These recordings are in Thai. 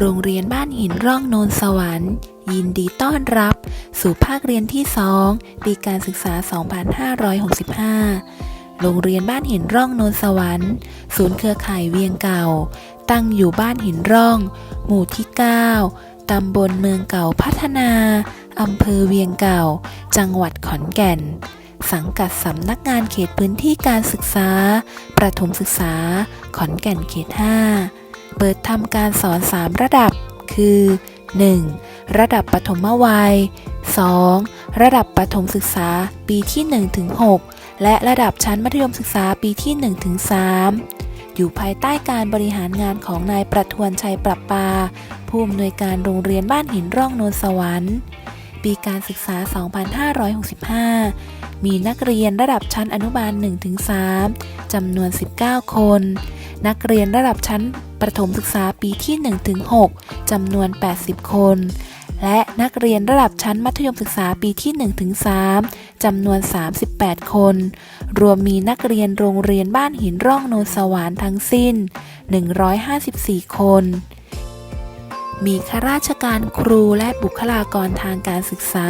โรงเรียนบ้านหินร่องโนนสวรรค์ ยินดีต้อนรับ สู่ภาคเรียนที่ 2 ปีการศึกษา 2565 โรงเรียนบ้านหินร่องโนนสวรรค์ ศูนย์เครือข่ายเวียงเก่า ตั้งอยู่บ้านหินร่อง หมู่ที่ 9 ตำบลเมืองเก่าพัฒนา อำเภอเวียงเก่า จังหวัดขอนแก่นสังกัดสำนักงานเขตพื้นที่การศึกษา ประถมศึกษา ขอนแก่นเขต 5 เปิดทำการสอน 3 ระดับ คือ 1. ระดับปฐมวัย 2. ระดับประถมศึกษาปีที่1ถึง6และระดับชั้นมัธยมศึกษาปีที่1ถึง3อยู่ภายใต้การบริหารงานของนายประทวนชัยปรับปา ผู้อำนวยการโรงเรียนบ้านหินร่องโนนสวรรค์ ปีการศึกษา 2565 มีนักเรียนระดับชั้นอนุบาล 1-3จำนวน 19 คน นักเรียนระดับชั้น ประถมศึกษาปีที่ 1-6 จำนวน 80 คน และนักเรียนระดับชั้นมัธยมศึกษาปีที่ 1-3 จำนวน 38 คน รวมมีนักเรียนโรงเรียนบ้านหินร่องโนนสวรรค์ทั้งสิ้น 154 คนมีข้าราชการครูและบุคลากรทางการศึกษา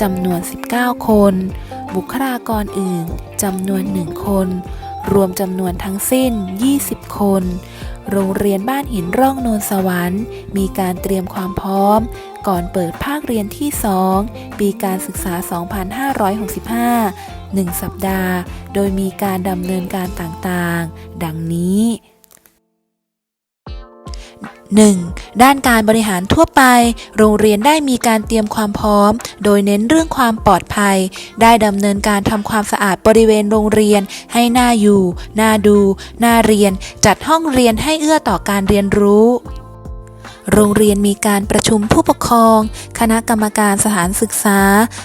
จำนวน 19 คน บุคลากรอื่นจำนวน 1 คน รวมจำนวนทั้งสิ้น 20 คน โรงเรียนบ้านหินร่องโนนสวรรค์ มีการเตรียมความพร้อม ก่อนเปิดภาคเรียนที่ 2 ปีการศึกษา 2565 1 สัปดาห์ โดยมีการดำเนินการต่างๆ ดังนี้ 1. ด้านการบริหารทั่วไป โรงเรียนได้มีการเตรียมความพร้อม โดยเน้นเรื่องความปลอดภัย ได้ดำเนินการทำความสะอาดบริเวณโรงเรียน ให้น่าอยู่ น่าดู น่าเรียน จัดห้องเรียนให้เอื้อต่อการเรียนรู้ โรงเรียนมีการประชุมผู้ปกครอง คณะกรรมการสถานศึกษา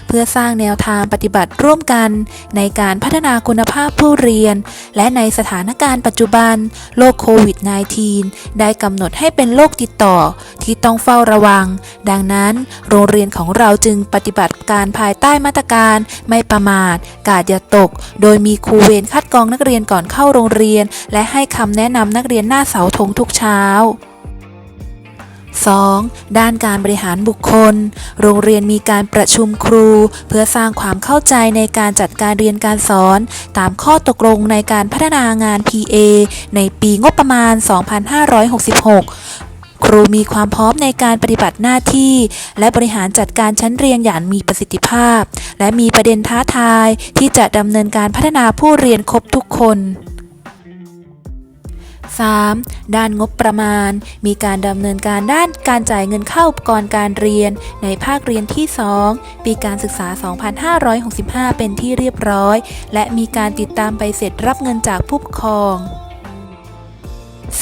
เพื่อสร้างแนวทางปฏิบัติร่วมกัน ในการพัฒนาคุณภาพผู้เรียน และในสถานการณ์ปัจจุบันโรคโควิด -19 ได้กำหนดให้เป็นโรคติดต่อ ที่ต้องเฝ้าระวัง ดังนั้น โรงเรียนของเราจึงปฏิบัติการภายใต้มาตรการไม่ประมาท กาดอย่าตก โดยมีครูเวรคัดกรองนักเรียนก่อนเข้าโรงเรียน และให้คำแนะนำนักเรียนหน้าเสาธงทุกเช้า 2. ด้านการบริหารบุคคล โรงเรียนมีการประชุมครู เพื่อสร้างความเข้าใจในการจัดการเรียนการสอน ตามข้อตกลงในการพัฒนางาน PA ในปีงบประมาณ 2566ครูมีความพร้อมในการปฏิบัติหน้าที่ และบริหารจัดการชั้นเรียนอย่างมีประสิทธิภาพ และมีประเด็นท้าทายที่จะดำเนินการพัฒนาผู้เรียนครบทุกคน 3. ด้านงบประมาณ มีการดำเนินการด้านการจ่ายเงินเข้าอุปกรณ์การเรียน ในภาคเรียนที่ 2 ปีการศึกษา 2565 เป็นที่เรียบร้อย และมีการติดตามใบเสร็จรับเงินจากผู้ปกครอง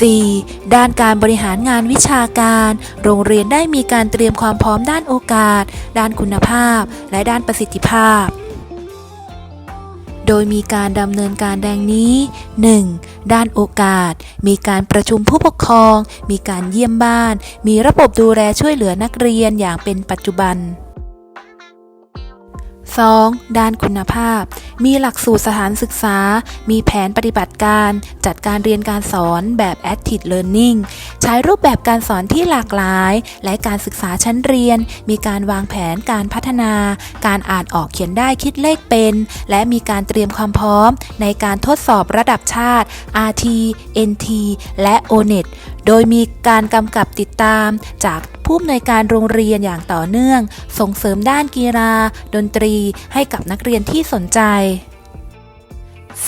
4. ด้านการบริหารงานวิชาการ โรงเรียนได้มีการเตรียมความพร้อมด้านโอกาส ด้านคุณภาพ และด้านประสิทธิภาพ โดยมีการดำเนินการดังนี้ 1. ด้านโอกาส มีการประชุมผู้ปกครอง มีการเยี่ยมบ้าน มีระบบดูแลช่วยเหลือนักเรียนอย่างเป็นปัจจุบัน 2. ด้านคุณภาพ มีหลักสูตรสถานศึกษา มีแผนปฏิบัติการ จัดการเรียนการสอนแบบ Active Learning ใช้รูปแบบการสอนที่หลากหลาย และการศึกษาชั้นเรียน มีการวางแผนการพัฒนา การอ่านออกเขียนได้คิดเลขเป็น และมีการเตรียมความพร้อม ในการทดสอบระดับชาติ RT NT และ ONET โดยมีการกำกับติดตามจาก ผู้อำนวยการโรงเรียนอย่างต่อเนื่อง ส่งเสริมด้านกีฬา ดนตรี ให้กับนักเรียนที่สนใจ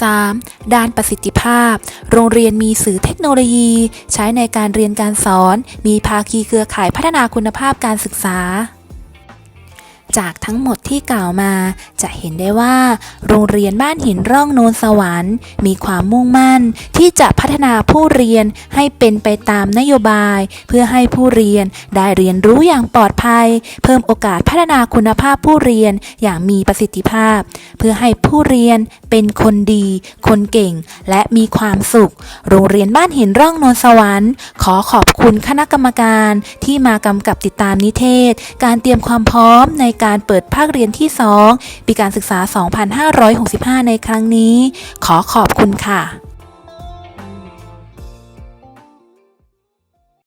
3. ด้านประสิทธิภาพ โรงเรียนมีสื่อเทคโนโลยี ใช้ในการเรียนการสอน มีภาคีเครือข่ายพัฒนาคุณภาพการศึกษา จากทั้งหมดที่กล่าวมา จะเห็นได้ว่า โรงเรียนบ้านหินร่องโนนสวรรค์ มีความมุ่งมั่น ที่จะพัฒนาผู้เรียนให้เป็นไปตามนโยบาย เพื่อให้ผู้เรียนได้เรียนรู้อย่างปลอดภัย เพิ่มโอกาสพัฒนาคุณภาพผู้เรียนอย่างมีประสิทธิภาพ เพื่อให้ผู้เรียนเป็นคนดี คนเก่ง และมีความสุข โรงเรียนบ้านหินร่องโนนสวรรค์ ขอขอบคุณคณะกรรมการที่มากำกับติดตามนิเทศ การเตรียมความพร้อมในการการเปิดภาคเรียนที่ 2 ปีการศึกษา 2565 ในครั้งนี้ ขอขอบคุณค่ะ